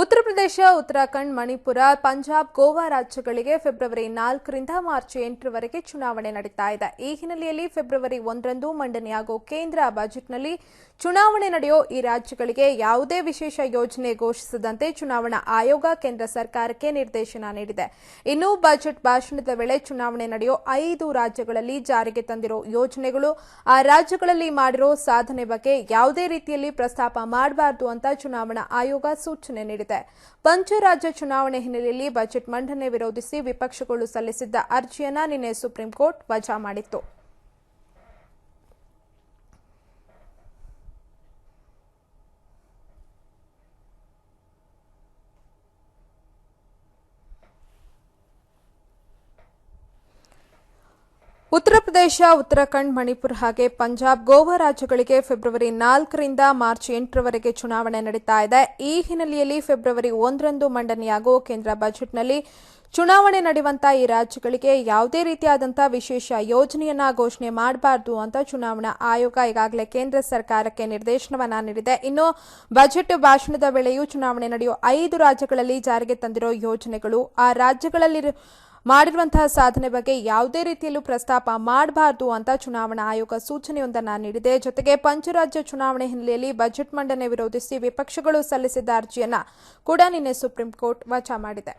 ಉತ್ತರ ಪ್ರದೇಶ, ಉತ್ತರಾಖಂಡ್, ಮಣಿಪುರ, ಪಂಜಾಬ್, ಗೋವಾ ರಾಜ್ಯಗಳಿಗೆ ಫೆಬ್ರವರಿ ನಾಲ್ಕರಿಂದ ಮಾರ್ಚ್ ಎಂಟರವರೆಗೆ ಚುನಾವಣೆ ನಡೀತಾ ಇದೆ. ಈ ಹಿನ್ನೆಲೆಯಲ್ಲಿ ಫೆಬ್ರವರಿ ಒಂದರಂದು ಮಂಡನೆಯಾಗುವ ಕೇಂದ್ರ ಬಜೆಟ್ನಲ್ಲಿ ಚುನಾವಣೆ ನಡೆಯೋ ಈ ರಾಜ್ಯಗಳಿಗೆ ಯಾವುದೇ ವಿಶೇಷ ಯೋಜನೆ ಘೋಷಿಸದಂತೆ ಚುನಾವಣಾ ಆಯೋಗ ಕೇಂದ್ರ ಸರ್ಕಾರಕ್ಕೆ ನಿರ್ದೇಶನ ನೀಡಿದೆ. ಇನ್ನು ಬಜೆಟ್ ಭಾಷಣದ ವೇಳೆ ಚುನಾವಣೆ ನಡೆಯೋ ಐದು ರಾಜ್ಯಗಳಲ್ಲಿ ಜಾರಿಗೆ ತಂದಿರೋ ಯೋಜನೆಗಳು ಆ ರಾಜ್ಯಗಳಲ್ಲಿ ಮಾಡಿರೋ ಸಾಧನೆ ಬಗ್ಗೆ ಯಾವುದೇ ರೀತಿಯಲ್ಲಿ ಪ್ರಸ್ತಾಪ ಮಾಡಬಾರದು ಅಂತ ಚುನಾವಣಾ ಆಯೋಗ ಸೂಚನೆ ನೀಡಿದೆ. ಪಂಚರಾಜ್ಯ ಚುನಾವಣೆ ಹಿನ್ನೆಲೆಯಲ್ಲಿ ಬಜೆಟ್ ಮಂಡನೆ ವಿರೋಧಿಸಿ ವಿಪಕ್ಷಗಳು ಸಲ್ಲಿಸಿದ್ದ ಅರ್ಜಿಯನ್ನ ನಿನ್ನೆ ಸುಪ್ರೀಂ ಕೋರ್ಟ್ ವಜಾ ಮಾಡಿತ್ತು. ಉತ್ತರ ಪ್ರದೇಶ, ಉತ್ತರಾಖಂಡ್, ಮಣಿಪುರ್ ಹಾಗೆ ಪಂಜಾಬ್ ಗೋವಾ ರಾಜ್ಯಗಳಿಗೆ ಫೆಬ್ರವರಿ ನಾಲ್ಕರಿಂದ ಮಾರ್ಚ್ ಎಂಟರವರೆಗೆ ಚುನಾವಣೆ ನಡೀತಾ ಇದೆ. ಈ ಹಿನ್ನೆಲೆಯಲ್ಲಿ ಫೆಬ್ರವರಿ ಒಂದರಂದು ಮಂಡನೆಯಾಗುವ ಕೇಂದ್ರ ಬಜೆಟ್ನಲ್ಲಿ ಚುನಾವಣೆ ನಡೆಯುವಂತಹ ಈ ರಾಜ್ಯಗಳಿಗೆ ಯಾವುದೇ ರೀತಿಯಾದಂತಹ ವಿಶೇಷ ಯೋಜನೆಯನ್ನ ಘೋಷಣೆ ಮಾಡಬಾರದು ಅಂತ ಚುನಾವಣಾ ಆಯೋಗ ಈಗಾಗಲೇ ಕೇಂದ್ರ ಸರ್ಕಾರಕ್ಕೆ ನಿರ್ದೇಶನವನ್ನ ನೀಡಿದೆ. ಇನ್ನು ಬಜೆಟ್ ಭಾಷಣದ ವೇಳೆಯೂ ಚುನಾವಣೆ ನಡೆಯುವ ಐದು ರಾಜ್ಯಗಳಲ್ಲಿ ಜಾರಿಗೆ ತಂದಿರೋ ಯೋಜನೆಗಳು ಆ ರಾಜ್ಯಗಳಲ್ಲಿ ಮಾಡಿರುವಂತಹ ಸಾಧನೆ ಬಗ್ಗೆ ಯಾವುದೇ ರೀತಿಯಲ್ಲೂ ಪ್ರಸ್ತಾಪ ಮಾಡಬಾರದು ಅಂತ ಚುನಾವಣಾ ಆಯೋಗ ಸೂಚನೆಯೊಂದನ್ನು ನೀಡಿದೆ. ಜೊತೆಗೆ ಪಂಚರಾಜ್ಯ ಚುನಾವಣೆ ಹಿನ್ನೆಲೆಯಲ್ಲಿ ಬಜೆಟ್ ಮಂಡನೆ ವಿರೋಧಿಸಿ ವಿಪಕ್ಷಗಳು ಸಲ್ಲಿಸಿದ್ದ ಅರ್ಜಿಯನ್ನ ಕೂಡ ನಿನ್ನೆ ಸುಪ್ರೀಂ ಕೋರ್ಟ್ ವಜಾ ಮಾಡಿದೆ.